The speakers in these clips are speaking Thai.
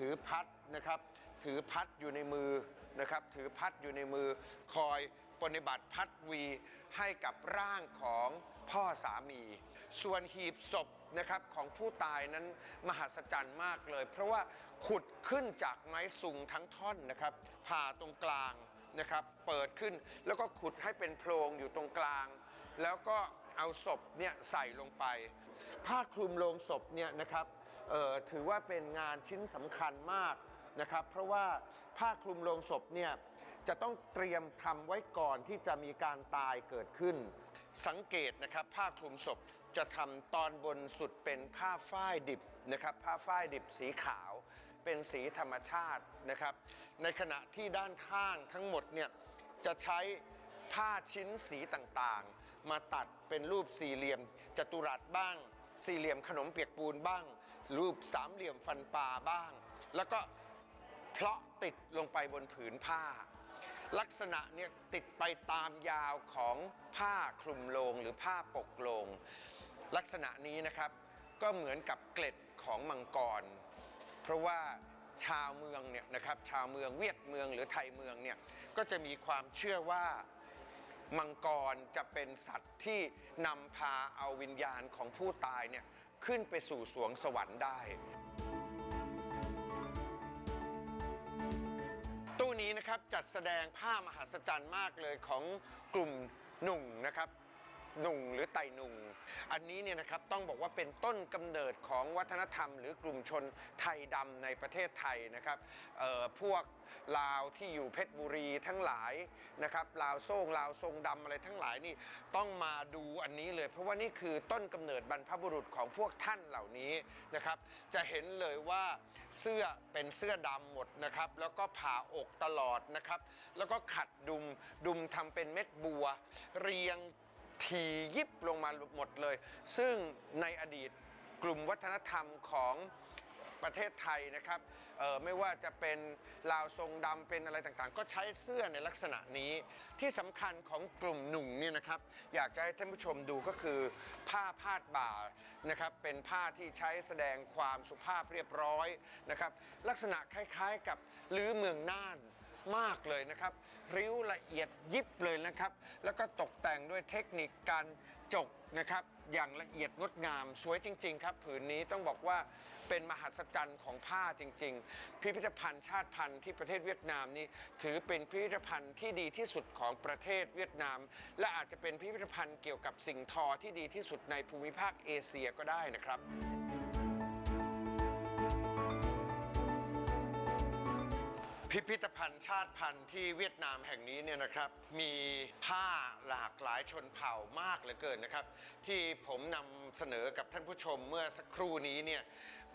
ถือพัดนะครับ ถือพัดอยู่ในมือนะครับ ถือพัดอยู่ในมือ คอยปฏิบัติพัดวีให้กับร่างของพ่อสามี ส่วนหีบศพนะครับของผู้ตายนั้นมหัศจรรย์มากเลย เพราะว่าขุดขึ้นจากไม้สุงทั้งท่อนนะครับผ่าตรงกลางนะครับ เปิดขึ้นแล้วก็ขุดให้เป็นโพรงอยู่ตรงกลาง แล้วก็เอาศพเนี่ยใส่ลงไป ผ้าคลุมโลงศพเนี่ยนะครับ ถือว่าเป็นงานชิ้นสำคัญมากนะครับ เพราะว่าผ้าคลุมโลงศพเนี่ยจะต้องเตรียมทำไว้ก่อนที่จะมีการตายเกิดขึ้น สังเกตนะครับผ้าคลุมศพจะทำตอนบนสุดเป็นผ้าฝ้ายดิบนะครับ ผ้าฝ้ายดิบสีขาว เป็นสีธรรมชาตินะครับ ในขณะที่ด้านข้างทั้งหมดเนี่ยจะใช้ผ้าชิ้นสีต่างๆ มาตัดเป็นรูปสี่เหลี่ยมจัตุรัสบ้าง สี่เหลี่ยมขนมเปียกปูนบ้าง รูปสามเหลี่ยมฟันปลาบ้าง แล้วก็เพลาะติดลงไปบนผืนผ้า ลักษณะเนี่ยติดไปตามยาวของผ้าคลุมโลงหรือผ้าปกโลง ลักษณะนี้นะครับก็เหมือนกับเกล็ดของมังกร เพราะว่าชาวเมืองเนี่ยนะครับชาวเมืองเวียดเมืองหรือไทยเมืองเนี่ยก็จะมีความเชื่อว่ามังกรจะเป็นสัตว์ที่นำพาเอาวิญญาณของผู้ตายเนี่ย ขึ้นไปสู่สวงสวรรค์ได้ ตู้นี้นะครับจัดแสดงผ้ามหัศจรรย์มากเลยของกลุ่มหนุ่งนะครับ หนุ่งหรือไตหนุ่ง อันนี้เนี่ยนะครับต้องบอกว่าเป็นต้นกำเนิดของวัฒนธรรม หรือกลุ่มชนไทยดำในประเทศไทยนะครับพวกลาวที่อยู่เพชรบุรีทั้งหลายนะครับลาวโซ่งลาวทรงดำอะไรทั้งหลายนี่ต้องมาดูอันนี้เลย เพราะว่านี่คือต้นกำเนิดบรรพบุรุษของพวกท่านเหล่านี้นะครับ จะเห็นเลยว่าเสื้อเป็นเสื้อดำหมดนะครับ แล้วก็ผ่าอกตลอดนะครับ แล้วก็ขัดดุมดุมทำเป็นเม็ดบัว เรียง ทียิบลงมาหมดเลย ซึ่งในอดีตกลุ่มวัฒนธรรมของประเทศไทยนะครับไม่ว่าจะเป็นลาวทรงดำเป็นอะไรต่างๆ ก็ใช้เสื้อในลักษณะนี้ที่สำคัญของกลุ่มหนุ่มเนี่ยนะครับอยากจะให้ท่านผู้ชมดูก็คือ ผ้าพาดบ่านะครับเป็นผ้าที่ใช้แสดงความสุภาพเรียบร้อยนะครับลักษณะคล้ายๆกับลื้อเมืองน่านมากเลยนะครับ ริ้วละเอียดยิบเลยนะครับ แล้วก็ตกแต่งด้วยเทคนิคการจกนะครับ อย่างละเอียดงดงามสวยจริง ๆ ครับ ผืนนี้ต้องบอกว่าเป็นมหัศจรรย์ของผ้าจริง ๆ พิพิธภัณฑ์ชาติพันธุ์ที่ประเทศเวียดนามนี้ถือเป็นพิพิธภัณฑ์ที่ดีที่สุดของประเทศเวียดนาม และอาจจะเป็นพิพิธภัณฑ์เกี่ยวกับสิ่งทอที่ดีที่สุดในภูมิภาคเอเชียก็ได้นะครับ พิพิธภัณฑ์ชาติพันธุ์ที่เวียดนามแห่งนี้เนี่ยนะครับ มีผ้าหลากหลายชนเผ่ามากเหลือเกินนะครับ ที่ผมนำเสนอกับท่านผู้ชมเมื่อสักครู่นี้เนี่ย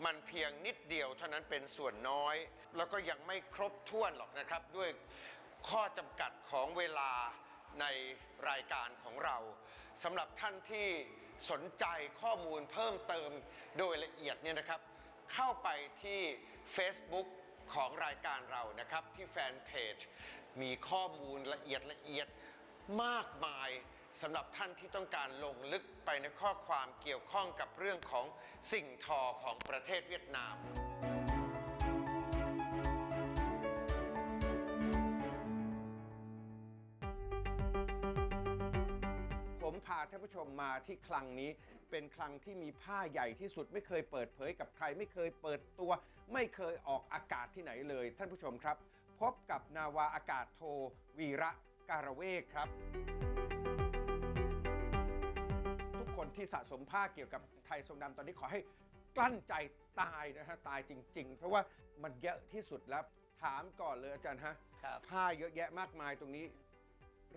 มันเพียงนิดเดียวเท่านั้นเป็นส่วนน้อย แล้วก็ยังไม่ครบถ้วนหรอกนะครับ ด้วยข้อจำกัดของเวลาในรายการของเราสำหรับท่านที่สนใจข้อมูลเพิ่มเติมโดยละเอียดเนี่ยนะครับ เข้าไปที่ Facebook ของรายการเรานะครับ ที่แฟนเพจ มีข้อมูลละเอียดละเอียดมากมายสำหรับท่านที่ต้องการลงลึกไปในข้อความเกี่ยวข้องกับเรื่องของสิ่งทอของประเทศเวียดนาม มมาที่คลังนี้ เป็นคลังที่มีผ้าใหญ่ที่สุดไม่เคยเปิดเผยกับใคร ไม่เคยเปิดตัว ไม่เคยออกอากาศที่ไหนเลย ท่านผู้ชมครับ พบกับนาวาอากาศโท วีระการเวกครับ ทุกคนที่สะสมผ้าเกี่ยวกับไทยทรงดำตอนนี้ขอให้กลั้นใจตายนะฮะตายจริง ๆ เพราะว่ามันเยอะที่สุดแล้วถามก่อนเลยอาจารย์ฮะครับผ้าเยอะแยะมากมายตรงนี้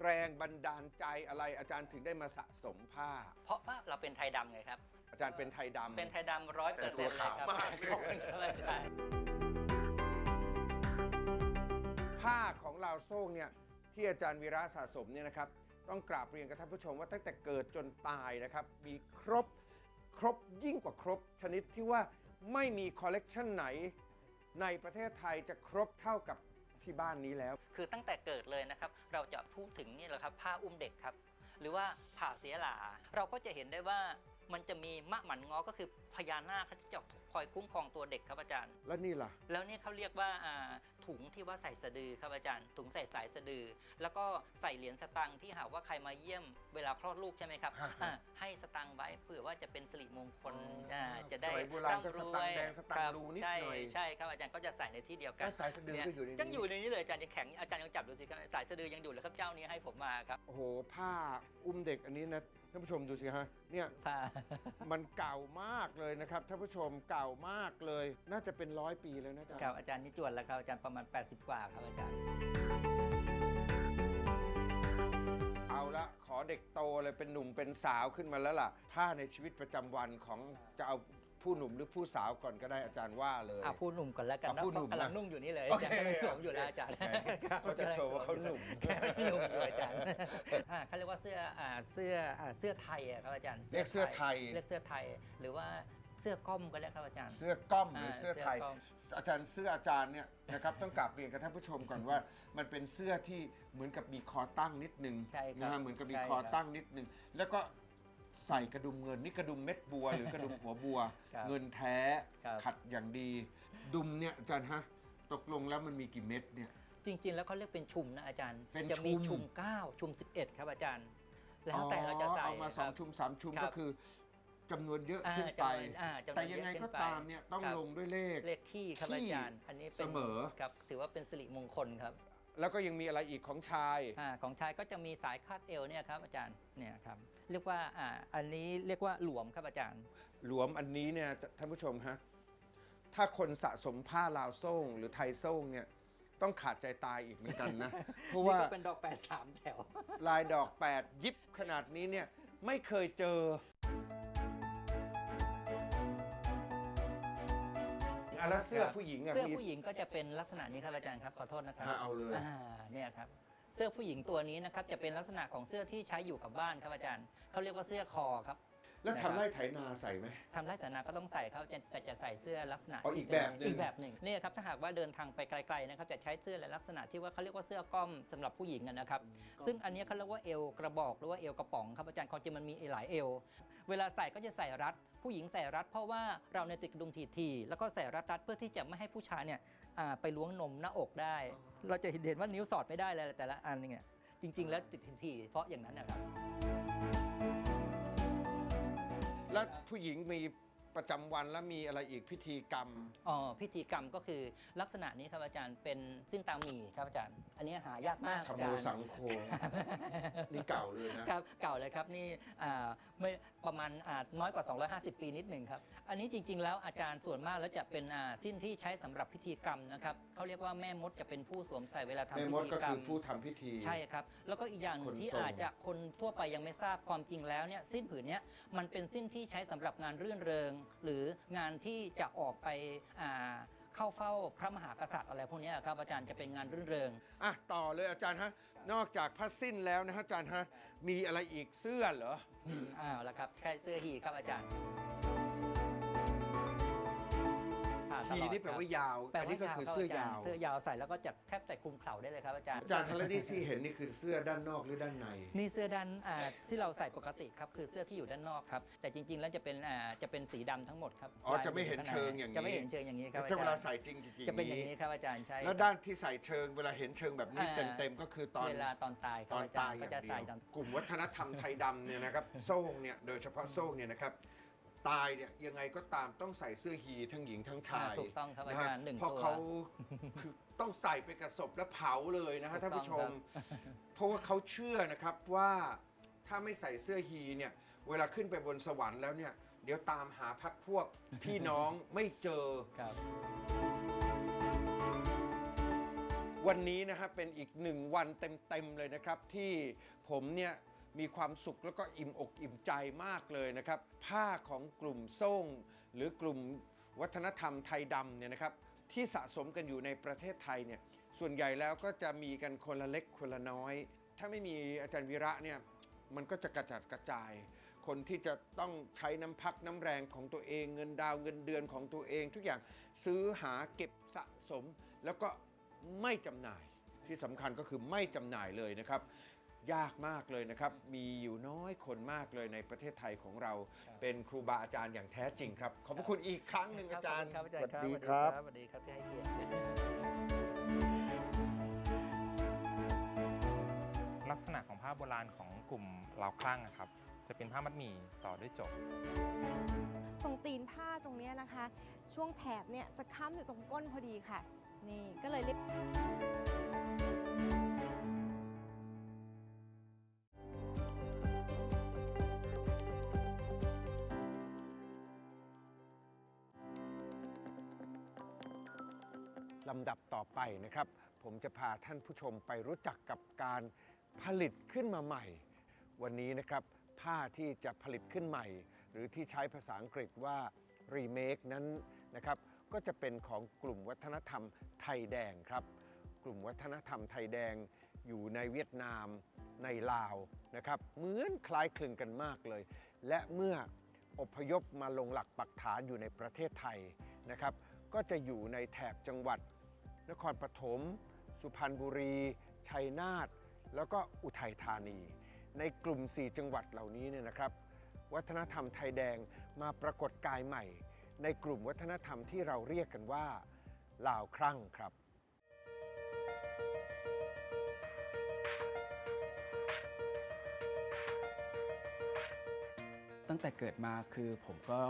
แรงบันดาลใจอะไรอาจารย์ถึงได้มาสะสมผ้า เพราะว่าเราเป็นไทยดำไงครับ อาจารย์เป็นไทยดำ เป็นไทยดำร้อยเปอร์แต่เซ็ตันวต์เลยครับขาวมากขอบคุณครับอาจารย์ผ้าของลาวโซ่งเนี่ยที่อาจารย์วีระสะสมเนี่ยนะครับ ต้องกราบเรียนกับท่านผู้ชมว่าตั้งแต่เกิดจนตายนะครับ มีครบครบยิ่งกว่าครบชนิดที่ว่าไม่มีคอลเลกชันไหน ในประเทศไทยจะครบเท่ากับที่บ้านนี้แล้ว คือตั้งแต่เกิดเลยนะครับ เราจะ พูดถึงนี่แหละครับผ้าอุ้มเด็กครับหรือว่าผ่าเสียหลา เราก็จะเห็นได้ว่า มันจะมีมะหมันงอก็คือพญานาคเขาจะคอยคุ้มครองตัวเด็กครับอาจารย์ แล้วนี่ล่ะ แล้วเนี่ยเขาเรียกว่าอ่าถุงที่ว่าใส่สะดือครับอาจารย์ ถุงใส่สายสะดือ แล้วก็ใส่เหรียญสตังค์ที่หากว่าใครมาเยี่ยมเวลาคลอดลูกใช่ไหมครับฮะอ่าให้สตังค์ไว้เผื่อว่าจะเป็นสิริมงคลอ๋ออ่าจะได้สมัยโบราณก็สตังค์แดงสตังค์ครับรูนิดใช่หน่อยใช่ครับอาจารย์ก็จะใส่ในที่เดียวกันแล้วสายสะดือก็อยู่ในนี้ยังอยู่ในนี้เลยอาจารย์ยังแข็งอาจารย์ยังจับดูสิครับสายสะดือยังอยู่เลยครับเจ้านี้ให้ผมมาครับโอ้โหผ้าอุ้มเด็กอันนี้นะ ท่านผู้ชมดูสิฮะเนี่ยผ้า มันเก่ามากเลยนะครับท่านผู้ชมเก่ามากเลย น่าจะเป็นร้อยปีแล้วนะจ๊ะ ครับอาจารย์นี่จวนแล้วครับอาจารย์ประมาณ 80 กว่าครับอาจารย์ เอาละขอเด็กโตเลยเป็นหนุ่มเป็นสาวขึ้นมาแล้วล่ะ ถ้าในชีวิตประจำวันของจะเอา ผู้หนุ่มหรือผู้สาวก่อนก็ได้อาจารย์ว่าเลยเอาผู้หนุ่มก่อนแล้วกันเอานะผู้หนุ่มเพราะกำลังนะนุ่งอยู่นี่เลยโออาเคจารย์กำลังสวมอยู่แล้วอาจารย์เขาจะโชว์ว่าเขาหนุ่มหนุ่มอยู่อาจารย์อ่าเขาเรียกว่าเสื้ออ่าเสื้ออ่าเสื้อไทยอะครับอาจารย์เรียกเสื้อไทย เรียกเสื้อไทยหรือว่าเสื้อก้อมก็ได้ครับอาจารย์ เสื้อก้อมหรืออ่าเสื้อไทยเสื้อก้อมอาจารย์เสื้ออาจารย์เนี่ยนะครับ ต้องกลับเรียนกับท่านผู้ชมก่อนว่า มันเป็นเสื้อที่เหมือนกับมีคอตั้งนิดนึงใช่ครับนะฮะเหมือนกับมีใช่คอครับตั้งนิดนึง แล้วก็ ใส่กระดุมเงินนี่กระดุมเม็ดบัว หรือกระดุมหัวบัว ครับเงินแท้ครับ ขัดอย่างดี ดุมเนี่ยอาจารย์ฮะตกลงแล้วมันมีกี่เม็ดเนี่ย จริง ๆ แล้วเขาเรียกเป็นชุมนะอาจารย์ เป็นจะมีชุมชุม9 ชุม 11 ครับอาจารย์ แล้วแต่เราจะใส่เอามาสคอรังบชุมสามชุมครับก็คือจำนวนเยอะอ่าขึ้นไป จำนวนอ่าจำนวนแต่ยังไงเยอะขึ้ก็นไปตามเนี่ยต้องครับ ลงด้วยเลข เลขที่ครับที่อาจารย์ อันนี้เป็นเสมอ ครับถือว่าเป็นสิริมงคลครับแล้วก็ยังมีอะไรอีกของชายอาของชายก็จะมีสายคาดเอวเนี่ยครับอาจารย์เนี่ยครับ เรียกว่าอ่าอันนี้เรียกว่าหลวมครับอาจารย์ หลวมอันนี้เนี่ยท่านผู้ชมฮะถ้าคนสะสมผ้าลาวโซ่งหรือไทยโซ่งเนี่ยต้องขาดใจตายอีกเหมือนกันนะ เพราะว่านี่ก็เป็นดอกแปดสามแถว ลายดอกแปดยิบขนาดนี้เนี่ยไม่เคยเจออะแล้วเสื้อผู้หญิงอะเสื้อพี่ ผู้หญิงก็จะเป็นลักษณะนี้ครับอาจารย์ครับขอโทษนะครับฮะเอาเลย อ่าเนี่ยครับเสื้อผู้หญิงตัวนี้นะครับจะเป็นลักษณะของเสื้อที่ใช้อยู่กับบ้านครับอาจารย์เขาเรียกว่าเสื้อคอครับแล้วทำไร่ไถนาใส่ไหมทำไร่สาธารณะก็ต้องใส่เขาแต่จะใส่เสื้อลักษณะอ๋ออีกที่เป็แบบหนึ่งนอีกแบบหนึ่งเนี่ยครับถ้าหากว่าเดินทางไปไกลๆนะครับจะใช้เสื้อและลักษณะที่ว่าเขาเรียกว่าเสื้อก้อมสำหรับผู้หญิงอะนะครับซึ่งอันนี้เขาเรียกว่าเอวกระบอกหรือว่าเอวกระป๋องครับอาจารย์ความจริงมันมีหลายเอว เวลาใส่ก็จะใส่รัด ผู้หญิงใส่รัด เพราะว่าเราในยติดกระดุมทีๆแล้วก็ใส่รัดรัดๆเพื่อที่จะไม่ให้ผู้ชายเนี่ยอ่าไปล้วงนมหน้าอกได้ เราจะเห็นว่านิ้วสอดไม่ได้เลยแต่ละอันเนี่ยจริง ๆ แล้วติดทีๆเพราะอย่างนั้นนะครับ แล้วผู้หญิงมีประจำวันแล้วมีอะไรอีกพิธีกรรม อ๋อพิธีกรรมก็คือลักษณะนี้ครับอาจารย์เป็นสิ้นตาหมีครับอาจารย์ อันนี้หายากมากธรรอามจารย์ สังโฆ นี่เก่าเลยนะ ครับเก่าเลยครับนี่อ่าไม่ประมาณอ่าน้อยกว่า 250 ปีนิดหนึ่งครับ อันนี้จริง ๆ แล้วอาจารย์ส่วนมากแล้วจะเป็นอ่าสิ้นที่ใช้สำหรับพิธีกรรมนะครับเขาเรียกว่าแม่มดจะเป็นผู้สวมใส่เวลาทำแม่พิมดธีก็กรรคืม อผู้ทำพิธี ใช่ครับ แล้วก็อีกอย่างหนึ่งที่ขนส่งอาจจะคนทั่วไปยังไม่ทราบความจริงแล้วเนี่ยสิ้นผืนเนี้ยมันเป็นสิ้นที่ใช้สำหรับงานรื่นเริง หรืองานที่จะออกไปอ่า เข้าเฝ้าพระมหากษัตริย์อะไรพวกเนี้ยครับอาจารย์จะเป็นงานรื่นเริง อะต่อเลยอาจารย์ฮะนอกจากผ้าสิ้นแล้วนะฮะอาจารย์ฮะมีอะไรอีกเสื้อเหรอ อ้าวแล้วครับแค่เสื้อฮีครับอาจารย์ ผ่าตลอดทีนี่แปลครับว่ายาวแปลอันว่านี้ก็คือเสื้อยาว เสื้อยาวใส่แล้วก็จะแทบแต่คลุมเข่าได้เลยครับอาจารย์ อาจารย์แล้วนี่ที่เห็นนี่คือเสื้อด้านนอกหรือด้านใน นี่เสื้อด้านอ่าที่เราใส่ปกติครับคือเสื้อที่อยู่ด้านนอกครับแต่จริง ๆ แล้วจะเป็นอ่าจะเป็นสีดำทั้งหมดครับอ๋อจะไม่เห็นเชิงอย่างนี้ จะไม่เห็นเชิงอย่างนี้ครับอาถ้าเวจารลาย์ใส่จริงจริงจะเป็นอย่างนี้ครับอาจารย์ใช่แล้วด้านที่ใส่เชิง เวลาเห็นเชิงแบบนี้อ่าเต็มๆก็คือตอนเวลาตอนตายคตรับอนอาจาตารยย์อก็ย่างจะเดีใส่ยวตอนกลุ่มวัฒนธรรมไทยดำเนี่ยนะครับโซ่งเนี่ยโดยเฉพาะโซ่งเนี่ยนะครับ ตายเนี่ยยังไงก็ตามต้องใส่เสื้อฮีทั้งหญิงทั้งชายถูกต้องครับอานะฮะจารย์หนึ่งเพราะตัวเขาคือต้องใส่ไปกับศพแล้วเผาเลยนะฮะถูท่านกต้องผู้ชม ครับ เพราะว่าเขาเชื่อนะครับว่าถ้าไม่ใส่เสื้อฮีเนี่ยเวลาขึ้นไปบนสวรรค์แล้วเนี่ยเดี๋ยวตามหาพักพวกพี่น้องไม่เจอ ครับ วันนี้นะครับเป็นอีกหนึ่งวันเต็ม ๆ เลยนะครับ ที่ผมเนี่ย มีความสุขแล้วก็อิ่มอกอิ่มใจมากเลยนะครับ ผ้าของกลุ่มโซ่งหรือกลุ่มวัฒนธรรมไทยดำเนี่ยนะครับที่สะสมกันอยู่ในประเทศไทยเนี่ยส่วนใหญ่แล้วก็จะมีกันคนละเล็กคนละน้อย ถ้าไม่มีอาจารย์วีระเนี่ยมันก็จะกระจัดกระจาย คนที่จะต้องใช้น้ำพักน้ำแรงของตัวเอง เงินดาวเงินเดือนของตัวเอง ทุกอย่างซื้อหาเก็บสะสม แล้วก็ไม่จำหน่ายที่สำคัญก็คือไม่จำหน่ายเลยนะครับ ยากมากเลยนะครับ มีอยู่น้อยคนมากเลยในประเทศไทยของเราครับเป็นครูบาอาจารย์อย่างแท้จริงครับ ขอบพระคุณอีกครั้งหนึ่งอาจารย์ครับอาจารย์ครับสวัสดีครับสวัสดีครับที่ให้เกียรติลักษณะของผ้าโบราณของกลุ่มลาวคลั่งนะครับ จะเป็นผ้ามัดหมี่ต่อด้วยจบตรงตีนผ้าตรงเนี้ยนะคะ ช่วงแถบเนี่ยจะค้ำอยู่ตรงก้นพอดีค่ะ นี่ ลำดับต่อไปนะครับ ผมจะพาท่านผู้ชมไปรู้จักกับการผลิตขึ้นมาใหม่ วันนี้นะครับผ้าที่จะผลิตขึ้นใหม่ หรือที่ใช้ภาษาอังกฤษว่า remake นั้นนะครับ ก็จะเป็นของกลุ่มวัฒนธรรมไทยแดงครับ กลุ่มวัฒนธรรมไทยแดงอยู่ในเวียดนามในลาวนะครับเหมือนคล้ายคลึงกันมากเลย และเมื่ออพยพมาลงหลักปักฐานอยู่ในประเทศไทยนะครับ ก็จะอยู่ในแถบจังหวัด นครปฐม สุพรรณบุรี ชัยนาท แล้วก็อุทัยธานี ในกลุ่ม 4 จังหวัดเหล่านี้เนี่ยนะครับ วัฒนธรรมไทยแดงมาปรากฏกายใหม่ ในกลุ่มวัฒนธรรมที่เราเรียกกันว่าลาวครั่งครับตั้งแต่เกิดมาคือผมก็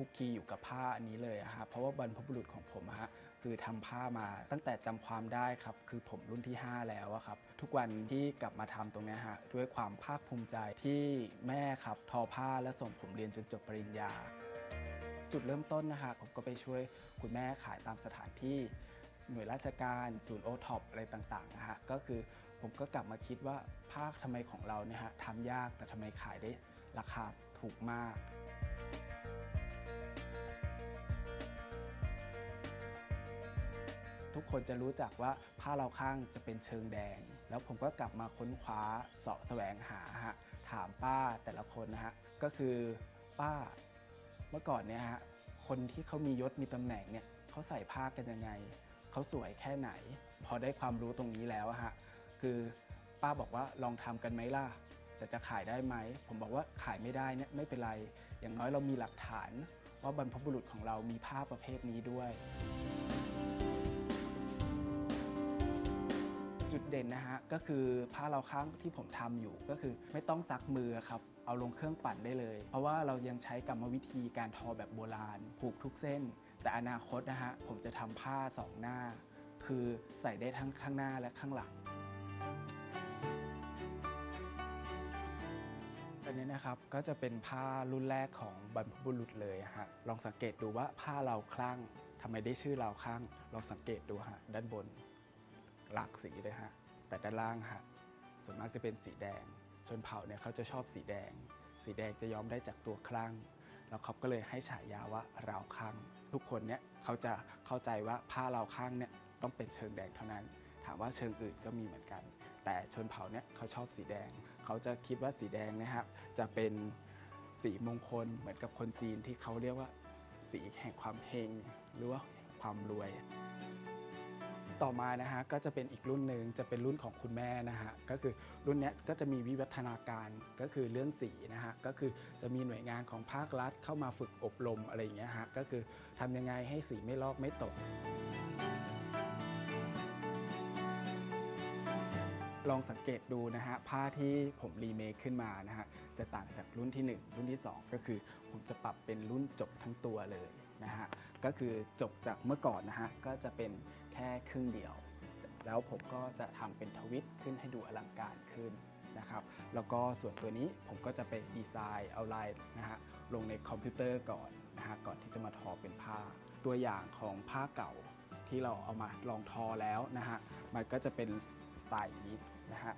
คุกคีอยู่กับผ้าอันนี้เลยฮะเพราะว่าบรรพบุรุษของผมฮะคือทำผ้ามาตั้งแต่จำความได้ครับ คือผมรุ่นที่ 5 แล้วครับ ทุกวันที่กลับมาทำตรงนี้ฮะด้วยความภาคภูมิใจที่แม่ครับทอผ้าและส่งผมเรียนจนจบปริญญา จุดเริ่มต้นนะคะผมก็ไปช่วยคุณแม่ขายตามสถานที่หน่วยราชการศูนย์โอท็อปอะไรต่างๆนะฮะก็คือผมก็กลับมาคิดว่าผ้าทำไมของเราเนี่ยฮะทำยากแต่ทำไมขายได้ราคาถูกมาก ทุกคนจะรู้จักว่าผ้าเราข้างจะเป็นเชิงแดง แล้วผมก็กลับมาค้นคว้าเสาะแสวงหาฮะถามป้าแต่ละคนนะฮะก็คือป้าเมื่อก่อนเนี่ยฮะคนที่เขามียศมีตำแหน่งเนี่ยเขาใส่ผ้ากันยังไงเขาสวยแค่ไหน พอได้ความรู้ตรงนี้แล้วฮะคือป้าบอกว่าลองทำกันไหมล่ะ แต่จะขายได้ไหม ผมบอกว่าขายไม่ได้เนี่ยไม่เป็นไร อย่างน้อยเรามีหลักฐาน ว่าบรรพบุรุษของเรามีผ้าประเภทนี้ด้วย จุดเด่นนะฮะก็คือผ้าเราข้างที่ผมทำอยู่ก็คือไม่ต้องซักมือครับเอาลงเครื่องปั่นได้เลย เพราะว่าเรายังใช้กรรมวิธีการทอแบบโบราณ ผูกทุกเส้น แต่อนาคตนะฮะผมจะทำผ้าสองหน้า คือใส่ได้ทั้งข้างหน้าและข้างหลังอันนี้นะครับก็จะเป็นผ้ารุ่นแรกของบรรพบุรุษเลยฮะลองสังเกตดูว่าผ้าเราคลั่งทำไมได้ชื่อเราคลั่งลองสังเกตดูฮะด้านบน หลากสีเลยฮะ แต่ด้านล่างฮะส่วนมากจะเป็นสีแดง ชนเผ่าเนี่ยเขาจะชอบสีแดง สีแดงจะย้อมได้จากตัวคลั่ง แล้วเขาก็เลยให้ฉายาว่าราวข้างทุกคนเนี่ยเขาจะเข้าใจว่าผ้าราวข้างเนี่ยต้องเป็นเชิงแดงเท่านั้น ถามว่าเชิงอื่นก็มีเหมือนกัน แต่ชนเผ่าเนี่ยเขาชอบสีแดง เขาจะคิดว่าสีแดงนะครับจะเป็นสีมงคลเหมือนกับคนจีนที่เขาเรียกว่า สีแห่งความเฮงหรือว่าความรวย ต่อมานะฮะก็จะเป็นอีกรุ่นหนึ่งจะเป็นรุ่นของคุณแม่นะฮะก็คือรุ่นนี้ก็จะมีวิวัฒนาการก็คือเรื่องสีนะฮะก็คือจะมีหน่วยงานของภาครัฐเข้ามาฝึกอบรมอะไรอย่างเงี้ยฮะก็คือทำยังไงให้สีไม่ลอกไม่ตก ลองสังเกตดูนะฮะผ้าที่ผมรีเมคขึ้นมานะฮะจะต่างจากรุ่นที่ 1 รุ่นที่ 2 ก็คือผมจะปรับเป็นรุ่นจบทั้งตัวเลยนะฮะก็คือจบจากเมื่อก่อนนะฮะก็จะเป็น ค่ครึ่งเดียว แล้วผมก็จะทำเป็นทวิตขึ้นให้ดูอลังการขึ้นนะครับ แล้วก็ส่วนตัวนี้ผมก็จะไปดีไซน์เอาลายนะฮะลงในคอมพิวเตอร์ก่อนนะฮะก่อนที่จะมาทอเป็นผ้า ตัวอย่างของผ้าเก่าที่เราเอามาลองทอแล้วนะฮะมันก็จะเป็นสไตล์นี้นะฮะ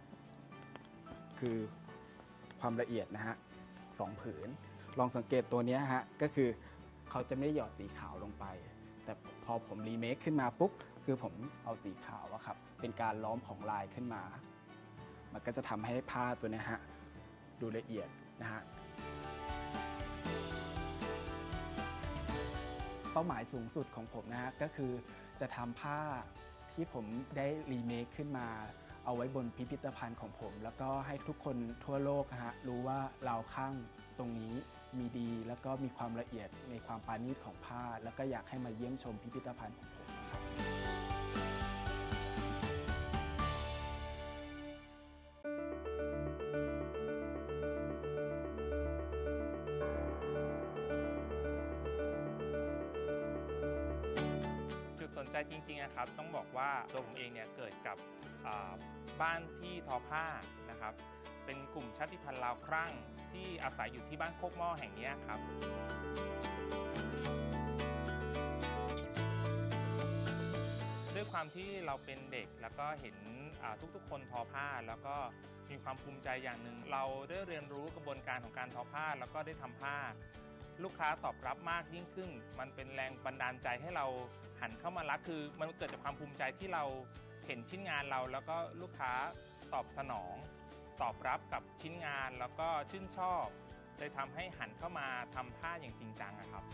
คือความละเอียดนะฮะสองผืน ลองสังเกตตัวนี้ฮะก็คือเขาจะไม่ได้หยอดสีขาวลงไป แต่ อผมรีเมคขึ้นมาปุ๊บคือผมเอาสีขาวอะครับเป็นการล้อมของลายขึ้นมา มันก็จะทำให้ผ้าตัวนี้ฮะดูละเอียดนะฮะเป้าหมายสูงสุดของผมนะฮะก็คือจะทำผ้าที่ผมได้รีเมคขึ้นมาเอาไว้บนพิพิธภัณฑ์ของผม แล้วก็ให้ทุกคนทั่วโลกนะฮะรู้ว่าเราข้างตรงนี้ มีดี แล้วก็มีความละเอียดในความปาณีตของผ้า แล้วก็อยากให้มาเยี่ยมชมพิพิธภัณฑ์ของผมนะครับจุดสนใจจริงๆนะครับ ต้องบอกว่าตัวผมเองเนี่ยเกิดกับบ้านที่ทอผ้านะครับ เป็นกลุ่มชาติพันธุ์ลาวครั่ง ที่อาศัยอยู่ที่บ้านโคกหม้อแห่งนี้ครับด้วยความที่เราเป็นเด็กแล้วก็เห็นทุกๆ คนทอผ้าแล้วก็มีความภูมิใจอย่างหนึ่งเราได้เรียนรู้กระบวนการของการทอผ้าแล้วก็ได้ทำผ้า ลูกค้าตอบรับมากยิ่งขึ้น มันเป็นแรงบันดาลใจให้เราหันเข้ามารักคือ มันเกิดจากความภูมิใจที่เราเห็นชิ้นงานเรา แล้วก็ลูกค้าตอบสนอง ตอบรับกับชิ้นงานแล้วก็ชื่นชอบเลยทำให้หันเข้ามาทำผ้าอย่างจริงจังอะครับ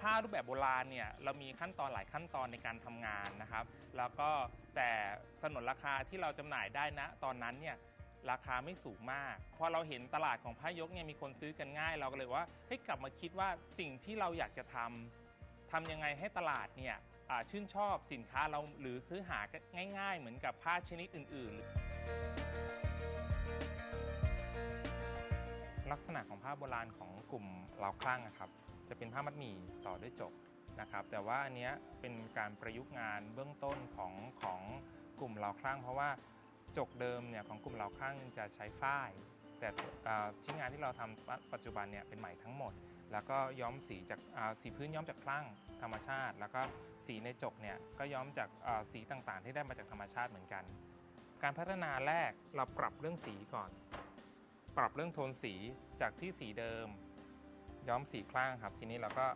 ผ้ารูปแบบโบราณเนี่ยเรามีขั้นตอนหลายขั้นตอนในการทำงานนะครับ แล้วก็แต่สนนราคาที่เราจำหน่ายได้นะตอนนั้นเนี่ยราคาไม่สูงมากพอเราเห็นตลาดของผ้ายกเนี่ยมีคนซื้อกันง่าย เราก็เลยว่าเฮ้ยกลับมาคิดว่าสิ่งที่เราอยากจะทำ ทำยังไงให้ตลาดเนี่ยชื่นชอบสินค้าเราหรือซื้อหาง่าย ๆ เหมือนกับผ้าชนิดอื่น ๆ ลักษณะของผ้าโบราณของกลุ่มลาคลั่งนะครับ จะเป็นผ้ามัดหมี่ต่อด้วยจกนะครับ แต่ว่าอันเนี้ยเป็นการประยุกต์งานเบื้องต้นของของกลุ่มลาคลั่ง เพราะว่าจกเดิมเนี่ยของกลุ่มลาคลั่งจะใช้ฝ้าย แต่ชิ้นงานที่เราทำปัจจุบันเนี่ยเป็นไหมทั้งหมด แล้วก็ย้อมสีจากสีพื้นย้อมจากคลั่งธรรมชาติ แล้วก็สีในจกเนี่ยก็ย้อมจากอ่าสีต่างๆ ที่ได้มาจากธรรมชาติเหมือนกัน การพัฒนาแรกเราปรับเรื่องสีก่อน ปรับเรื่องโทนสีจากที่สีเดิม ย้อมสีคลั่งครับ ทีนี้เราก็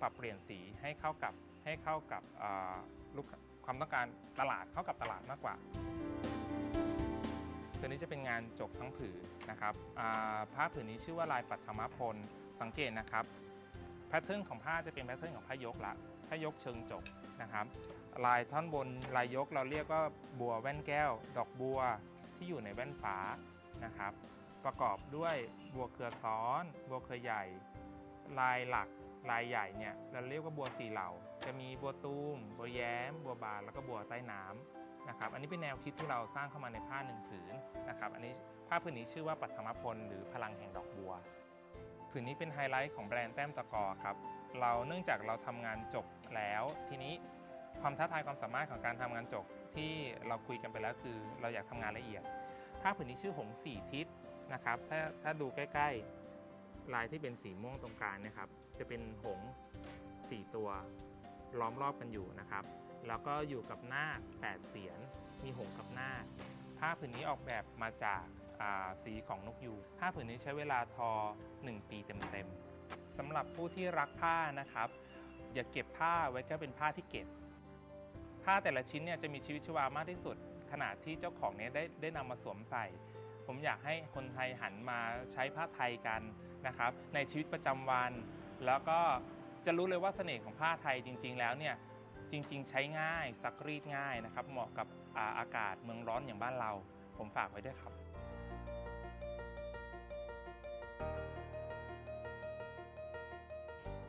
ปรับเปลี่ยนสีให้เข้ากับให้เข้ากับลูกความต้องการตลาดเข้ากับตลาดมากกว่า ตัวนี้จะเป็นงานจกทั้งผืนนะครับผ้าผืนนี้ชื่อว่าลายปัทมพล สังเกตนะครับแพทเทิร์นของผ้าจะเป็นแพทเทิร์นของผ้ายกละผ้ายกเชิงจกนะครับ ลายท่อนบนลายยกเราเรียกว่าบัวแว่นแก้ว ดอกบัวที่อยู่ในแว่นฟ้านะครับ ประกอบด้วยบัวเครือซ้อน บัวเครือใหญ่ ลายหลักลายใหญ่เนี่ยเราเรียกว่าบัวสี่เหล่า จะมีบัวตูม บัวแย้ม บัวบานแล้วก็บัวใต้น้ำ นะครับอันนี้เป็นแนวคิดที่เราสร้างเข้ามาในผ้าหนึ่งผืนนะครับอันนี้ผ้าผืนนี้ชื่อว่าปัทมพลหรือพลังแห่งดอกบัว ผืนนี้เป็นไฮไลท์ของแบรนด์แต้มตะกอครับเราเนื่องจากเราทำงานจบแล้ว ทีนี้ความท้าทายความสามารถของการทำงานจบที่เราคุยกันไปแล้วคือ เราอยากทำงานละเอียดผ้าผืนนี้ชื่อหงส์สี่ทิศนะครับถ้าถ้าดูใกล้ ๆ ลายที่เป็นสีม่วงตรงกลางนะครับ จะเป็นหงส์สี่ตัวล้อมรอบกันอยู่นะครับ แล้วก็อยู่กับหน้าแปดเสียน มีหงกับหน้า ผ้าผืนนี้ออกแบบมาจากาสีของนกยูงผ้าผืนนี้ใช้เวลาทอ 1 ปีเต็มๆสำหรับผู้ที่รักผ้านะครับ อย่าเก็บผ้าไว้แค่เป็นผ้าที่เก็บ ผ้าแต่ละชิ้นเนี่ยจะมีชีวิตชีวามากที่สุดขนาดที่เจ้าของเนี่ยได้ได้นำมาสวมใส่ ผมอยากให้คนไทยหันมาใช้ผ้าไทยกันนะครับ ในชีวิตประจำวัน แล้วก็จะรู้เลยว่าเสน่ห์ของผ้าไทยจริง ๆ แล้วเนี่ย จริงๆ ใช้ง่ายซักรีดง่ายนะครับ เหมาะกับอาอากาศเมืองร้อนอย่างบ้านเรา ผมฝากไว้ด้วยครับ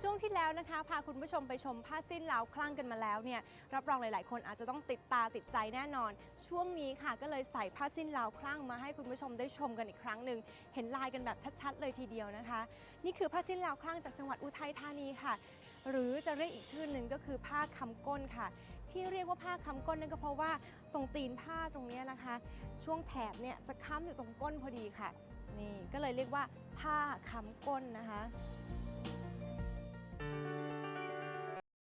ช่วงที่แล้วนะคะพาคุณผู้ชมไปชมผ้าสิ้นลาวคลั่งกันมาแล้วเนี่ยรับรองหลาย ๆ คนอาจจะต้องติดตาติดใจแน่นอน ช่วงนี้ค่ะก็เลยใส่ผ้าสิ้นลาวคลั่งมาให้คุณผู้ชมได้ชมกันอีกครั้งหนึ่งเห็นลายกันแบบชัด ๆ เลยทีเดียวนะคะ นี่คือผ้าสิ้นลาวคลั่งจากจังหวัดอุทัยธานีค่ะ หรือจะเรียกอีกชื่อหนึ่งก็คือผ้าคำก้นค่ะ ที่เรียกว่าผ้าคำก้นนั่นก็เพราะว่าตรงตีนผ้าตรงนี้นะคะ ช่วงแถบเนี่ยจะค้ำอยู่ตรงก้นพอดีค่ะ นี่ก็เลยเรียกว่าผ้าคำก้นนะคะ